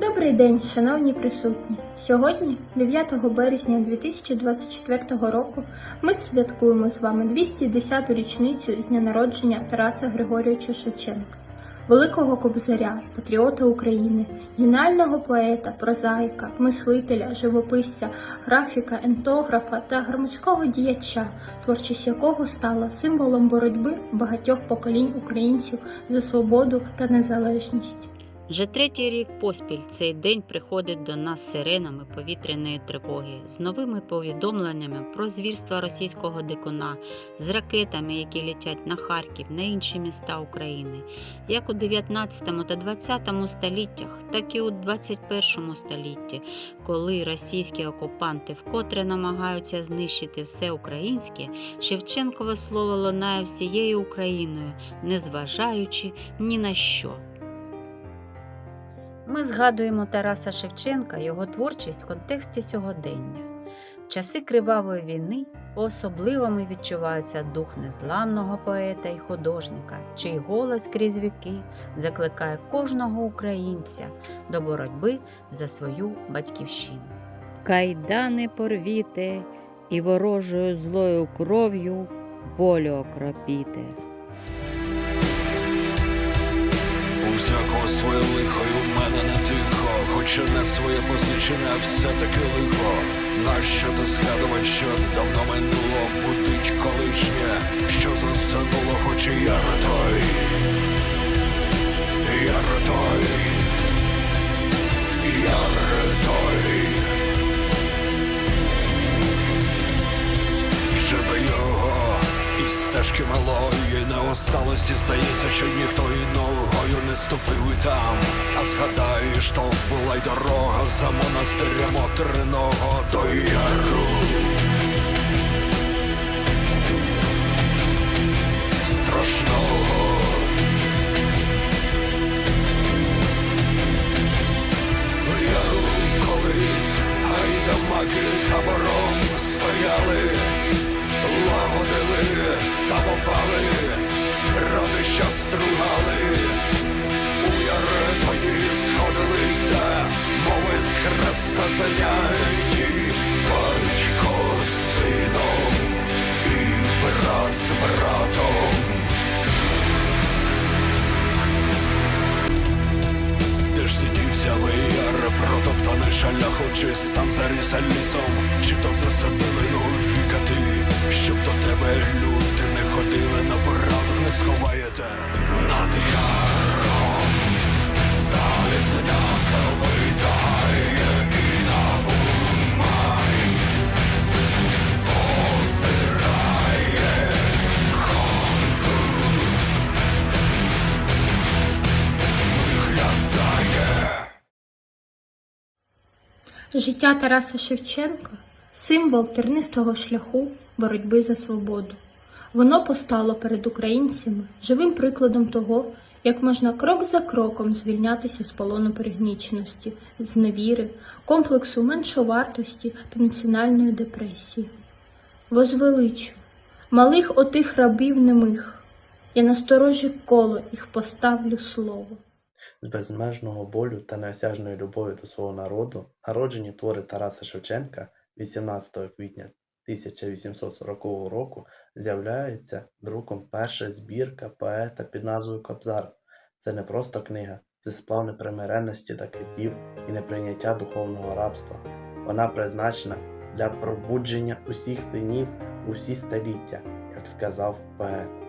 Добрий день, шановні присутні. Сьогодні, 9 березня 2024 року, ми святкуємо з вами 210-ту річницю з дня народження Тараса Григорьовича Шевченка, великого кобзаря, патріота України, геніального поета, прозаїка, мислителя, живописця, графіка, ентографа та громадського діяча, творчість якого стала символом боротьби багатьох поколінь українців за свободу та незалежність. Вже третій рік поспіль цей день приходить до нас сиренами повітряної тривоги, з новими повідомленнями про звірства російського дикуна, з ракетами, які летять на Харків, на інші міста України, як у 19 та 20 століттях, так і у 21 столітті, коли російські окупанти вкотре намагаються знищити все українське, Шевченкове слово лунає всією Україною, незважаючи ні на що. Ми згадуємо Тараса Шевченка, його творчість в контексті сьогодення. В часи кривавої війни по-особливому відчувається дух незламного поета і художника, чий голос крізь віки закликає кожного українця до боротьби за свою батьківщину. Кайдани порвіте і ворожою злою кров'ю волю окропіте. У всякого своє лихо, мене не своє позичене, все-таки лихо. Нащо то згадувати, що давно минуло, будить колишнє, що засинуло, хоч і я той, я той, я той. Вже і стежки малої не осталось, і здається, що ніхто і ногою не ступив і там. А згадаєш, то була й дорога за монастирем отриного до яру. Страшного. В яру колись гайдамаки табором самопали, родища стругали, у яре тоді сходилися, мови з хреста заняті, Життя Тараса Шевченка символ тернистого шляху боротьби за свободу. Воно постало перед українцями живим прикладом того, як можна крок за кроком звільнятися з полону пригніченості, зневіри, комплексу меншовартості та національної депресії. Возвеличу, малих отих рабів немих, я на сторожі коло їх поставлю слово. З безмежного болю та неосяжної любові до свого народу народжені твори Тараса Шевченка 18 квітня 1840 року з'являється друком перша збірка поета під назвою Кобзар. Це не просто книга, це сплав непримиренності та китів і неприйняття духовного рабства. Вона призначена для пробудження усіх синів у всі століття, як сказав поет.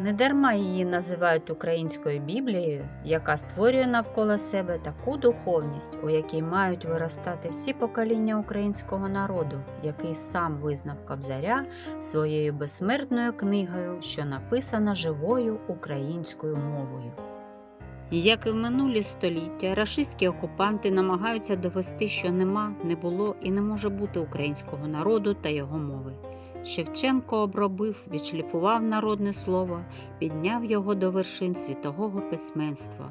Недарма її називають українською Біблією, яка створює навколо себе таку духовність, у якій мають виростати всі покоління українського народу, який сам визнав Кобзаря своєю безсмертною книгою, що написана живою українською мовою. Як і в минулі століття, рашистські окупанти намагаються довести, що нема, не було і не може бути українського народу та його мови. Шевченко обробив, відшліфував народне слово, підняв його до вершин світового письменства,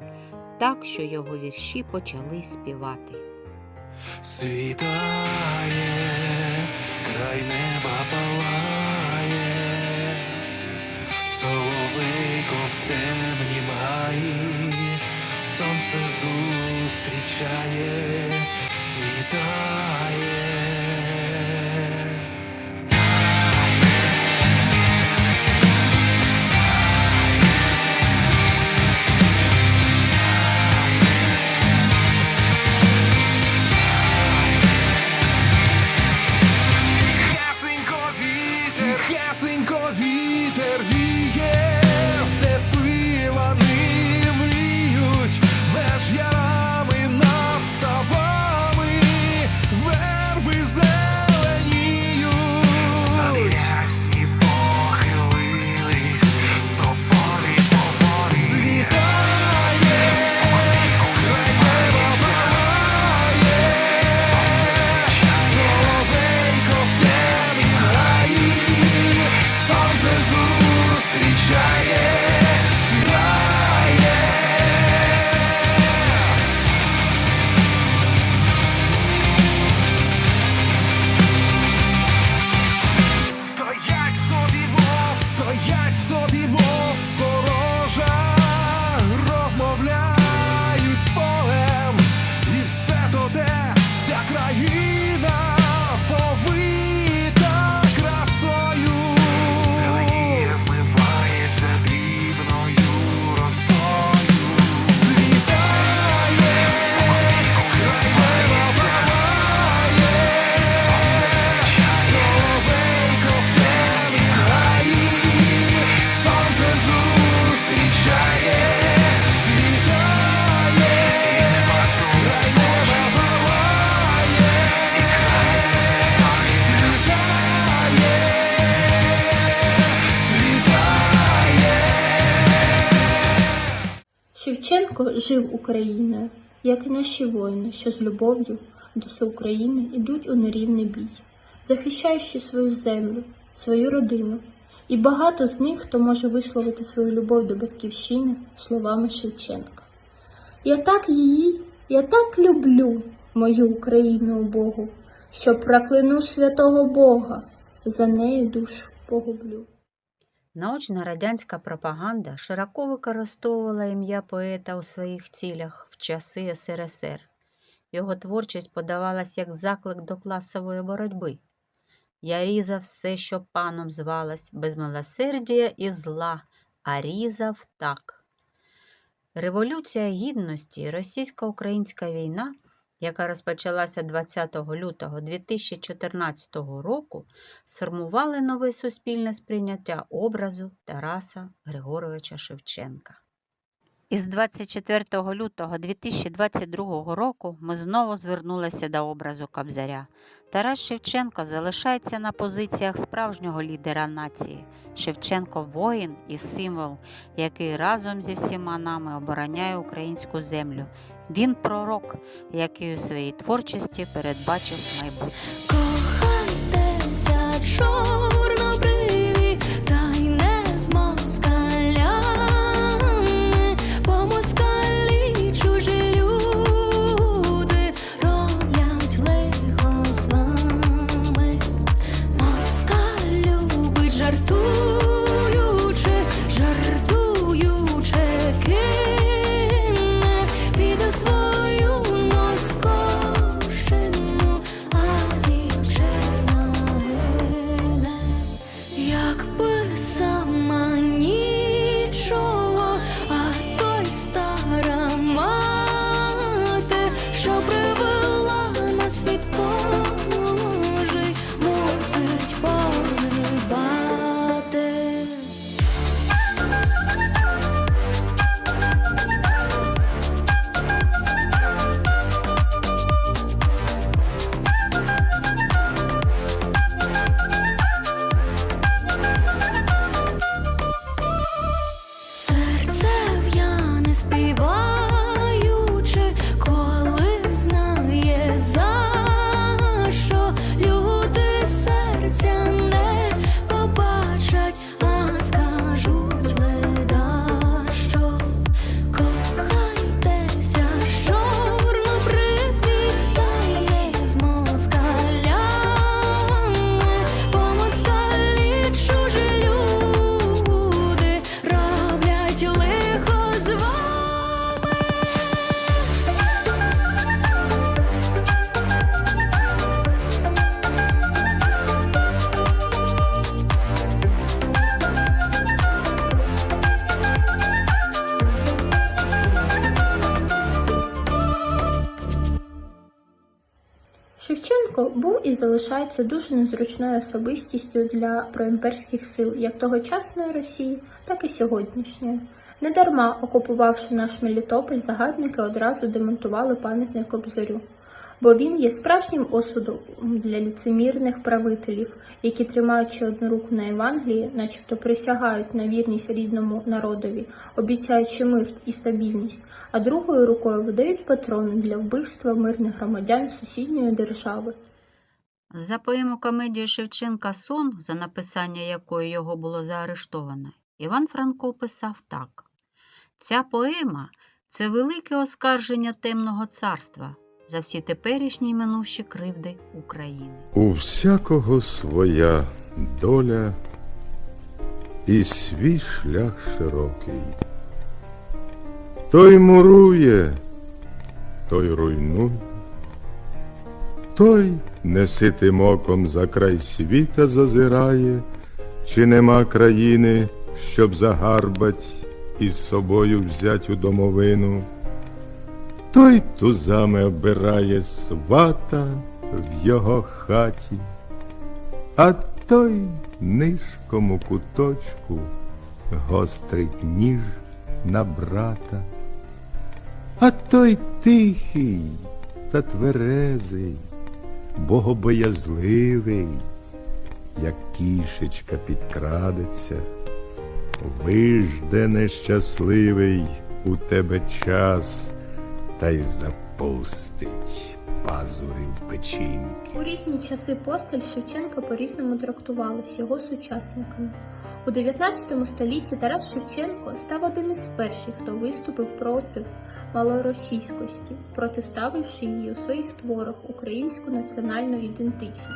так що його вірші почали співати. Світає, край неба палає, соловейко в темнім гаї, зустрічає, світає. Україною, як і наші воїни, що з любов'ю до України йдуть у нерівний бій, захищаючи свою землю, свою родину. І багато з них, хто може висловити свою любов до батьківщини словами Шевченка. Я так її, я так люблю мою Україну Богу, що прокляну святого Бога, за нею душу погублю. Научна радянська пропаганда широко використовувала ім'я поета у своїх цілях в часи СРСР. Його творчість подавалась як заклик до класової боротьби. Я різав все, що паном звалось, без милосердія і зла, а різав так. Революція гідності російсько-українська війна, яка розпочалася 20 лютого 2014 року, сформували нове суспільне сприйняття образу Тараса Григоровича Шевченка. Із 24 лютого 2022 року ми знову звернулися до образу Кобзаря. Тарас Шевченко залишається на позиціях справжнього лідера нації. Шевченко воїн і символ, який разом зі всіма нами обороняє українську землю. Він пророк, який у своїй творчості передбачив майбутнє. Залишається дуже незручною особистістю для проімперських сил як тогочасної Росії, так і сьогоднішньої. Недарма, окупувавши наш Мелітополь, загарбники одразу демонтували пам'ятник Кобзарю. Бо він є справжнім осудом для ліцемірних правителів, які, тримаючи одну руку на Євангелії, начебто присягають на вірність рідному народові, обіцяючи мир і стабільність, а другою рукою видають патрони для вбивства мирних громадян сусідньої держави. За поему комедію Шевченка Сон, за написання якої його було заарештовано, Іван Франко писав так: Ця поема це велике оскарження темного царства за всі теперішні й минувші кривди України. У всякого своя доля і свій шлях широкий. Той мурує, той руйнує, той неситим оком за край світа зазирає, чи нема країни, щоб загарбать і з собою взять у домовину. Той тузами обирає свата в його хаті, а той нишком куточку гострить ніж на брата, а той тихий та тверезий, богобоязливий, як кішечка підкрадеться, вижде нещасливий у тебе час та й запустить пазурі в печінки. У різні часи постель Шевченка по-різному трактувалась його сучасниками. У 19 столітті Тарас Шевченко став один із перших, хто виступив проти малоросійськості, протиставивши її у своїх творах українську національну ідентичність.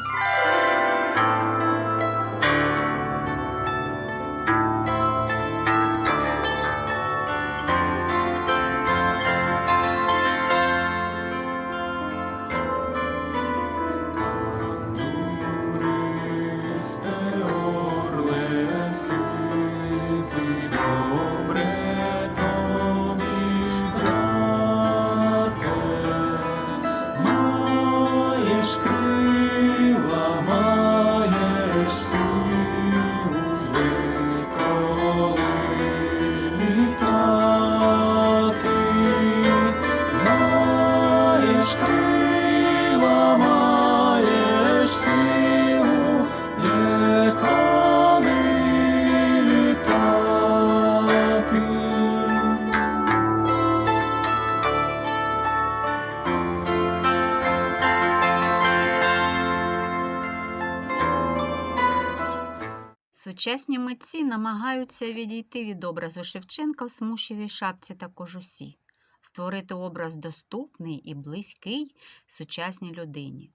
Сучасні митці намагаються відійти від образу Шевченка в смушевій шапці та кожусі, створити образ доступний і близький сучасній людині,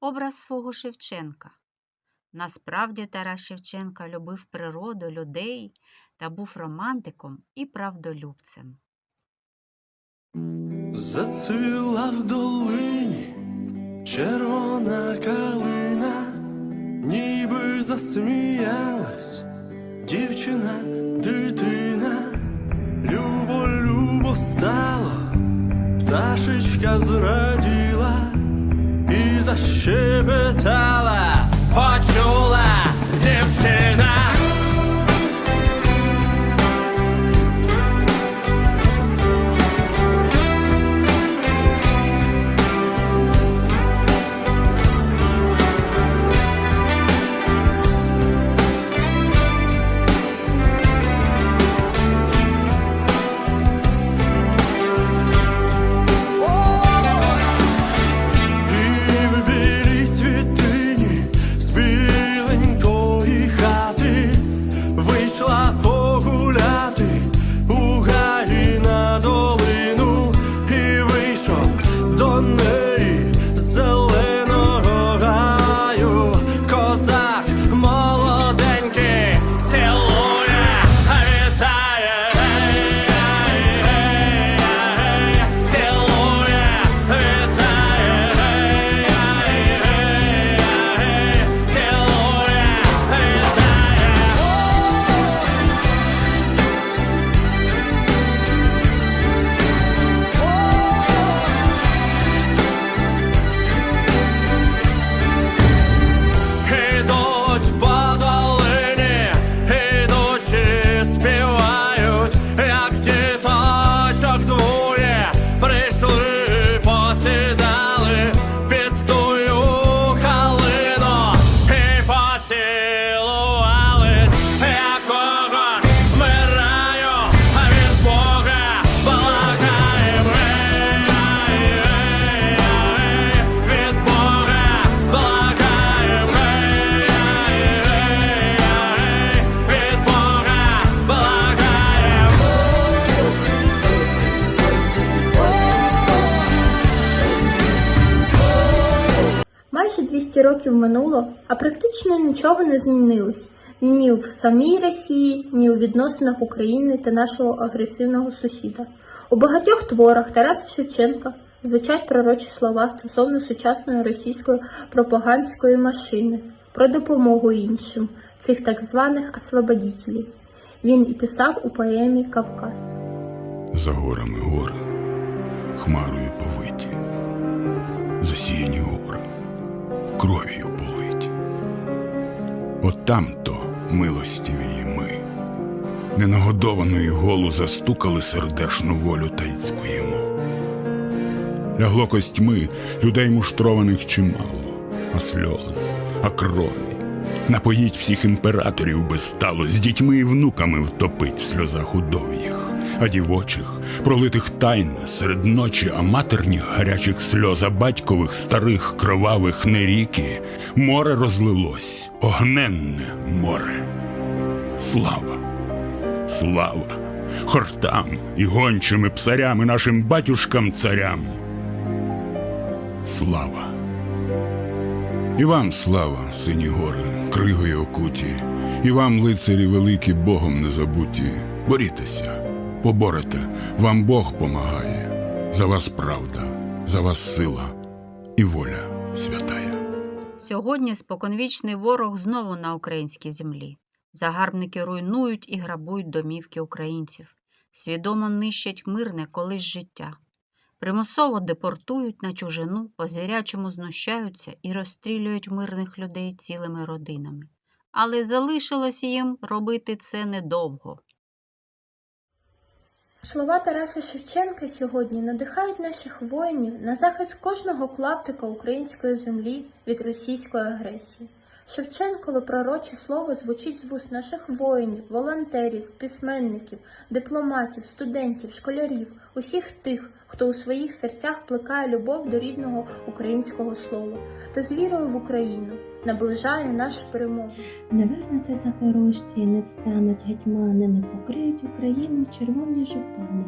образ свого Шевченка. Насправді Тарас Шевченка любив природу, людей та був романтиком і правдолюбцем. Зацвіла в долині червона калина, ніби засміялась дівчина, дитина, любо, любо стало, пташечка зраділа і защебетала, почула років минуло, а практично нічого не змінилось ні в самій Росії, ні у відносинах України та нашого агресивного сусіда. У багатьох творах Тараса Шевченка звучать пророчі слова стосовно сучасної російської пропагандської машини про допомогу іншим цих так званих освободітелів. Він і писав у поемі Кавказ. За горами гори, хмарою повиті, засіяні гори, кров'ю политі. От там-то милостивії ми, ненагодованої голу застукали сердешну волю та й цькуємо. Лягло костьми людей муштрованих чимало, а сльоз, а крові. Напоїть всіх імператорів без стало, з дітьми і внуками втопить в сльозах удов'їх, а дівочих, пролитих тайно серед ночі, а матерніх гарячих сльоз, а батькових старих кровавих не ріки, море розлилось, огненне море. Слава, слава, хортам і гончими псарями нашим батюшкам царям. Слава. І вам слава, сині гори, кригою окуті, і вам, лицарі великі, Богом не забуті. Борітеся, поборете, вам Бог помагає. За вас правда, за вас сила і воля святая. Сьогодні споконвічний ворог знову на українській землі. Загарбники руйнують і грабують домівки українців, свідомо нищать мирне колись життя. Примусово депортують на чужину, по звірячому знущаються і розстрілюють мирних людей цілими родинами. Але залишилось їм робити це недовго. Слова Тараса Шевченка сьогодні надихають наших воїнів на захист кожного клаптика української землі від російської агресії. Шевченкове пророче слово звучить з вуст наших воїнів, волонтерів, письменників, дипломатів, студентів, школярів, усіх тих, хто у своїх серцях плекає любов до рідного українського слова та з вірою в Україну наближає нашу перемогу. Не вернуться запорожці, не встануть гетьмани, не покриють Україну червоні жупани.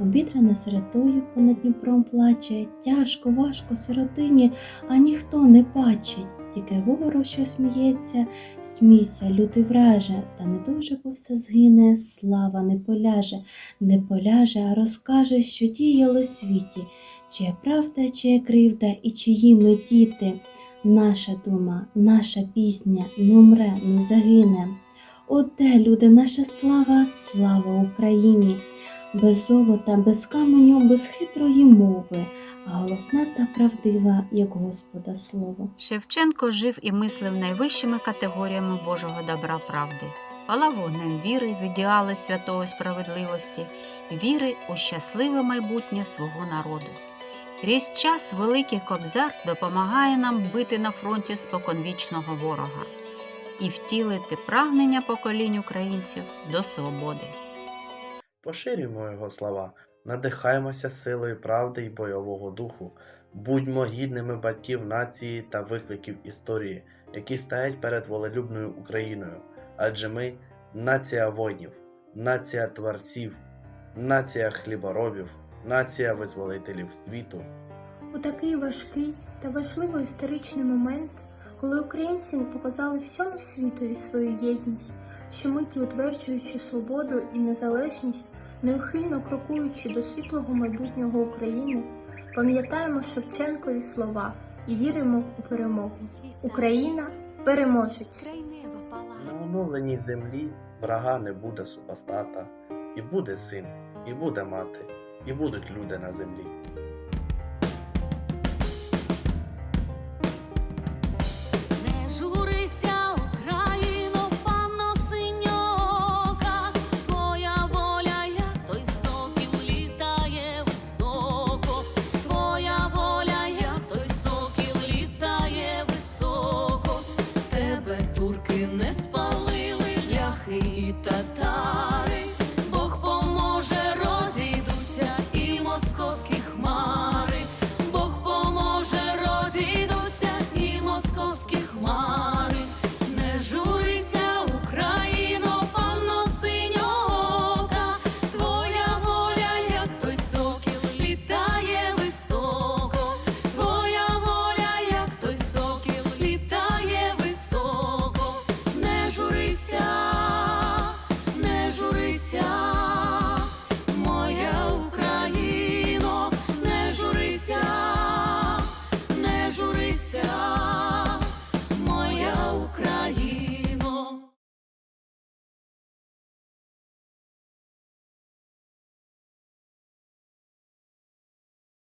Обідрана сиротою понад Дніпром плаче, тяжко, важко сиротині, а ніхто не бачить. Тільки ворог, що сміється, смійся, лютий враже, та не дуже бо все згине, слава не поляже, не поляже, а розкаже, що діяло світі, чия правда, чия кривда і чиї ми діти. Наша дума, наша пісня не умре, не загине. О, де, люди, наша слава, слава Україні! Без золота, без каменю, без хитрої мови, голосна та правдива, як Господа слово. Шевченко жив і мислив найвищими категоріями Божого добра правди, палав вогнем віри в ідеали святої справедливості, віри у щасливе майбутнє свого народу. Крізь час Великий Кобзар допомагає нам бити на фронті споконвічного ворога і втілити прагнення поколінь українців до свободи. Поширюємо його слова, надихаємося силою правди і бойового духу, будьмо гідними батьків нації та викликів історії, які стоять перед волелюбною Україною. Адже ми нація воїнів, нація творців, нація хліборобів, нація визволителів світу. У такий важкий та важливий історичний момент, коли українці показали всьому світові свою єдність, щомиті утверджуючи свободу і незалежність, неухильно крокуючи до світлого майбутнього України, пам'ятаємо Шевченкові слова і віримо у перемогу. Україна переможець! На оновленій землі врага не буде супостата, і буде син, і буде мати, і будуть люди на землі.